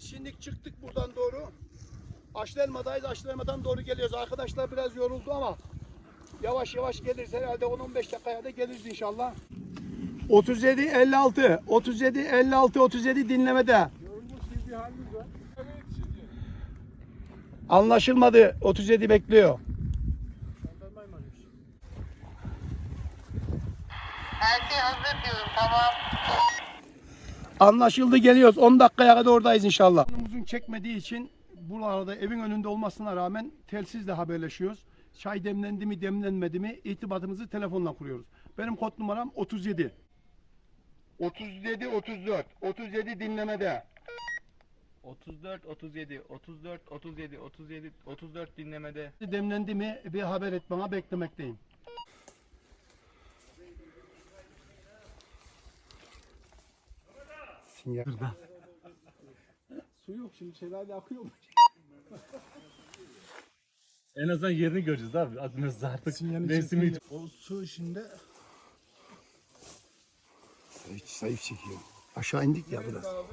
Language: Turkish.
Şimdi çıktık buradan doğru. Aşlelmadayız. Aşlelmadan doğru geliyoruz. Arkadaşlar biraz yoruldu ama yavaş yavaş geliriz. Herhalde 10-15 dakikaya da geliriz inşallah. 37 56 37 56 37 dinlemede. Anlaşılmadı. 37 bekliyor. Her şey hazır diyorum tamam. Anlaşıldı geliyoruz. 10 dakikaya kadar oradayız inşallah. Uzun çekmediği için bu arada evin önünde olmasına rağmen telsizle haberleşiyoruz. Çay demlendi mi demlenmedi mi irtibatımızı telefonla kuruyoruz. Benim kod numaram 37. 37 34 37 dinlemede. 34 37 34 37 37 34 dinlemede. Demlendi mi bir haber et bana beklemekteyim. Sinyal. Su yok şimdi şelale akıyor mu? En azından yerini göreceğiz abi. Adımız artık Sinyalin mevsimi O su içinde Hiç zayıf çekiyor. Aşağı indik ya biraz.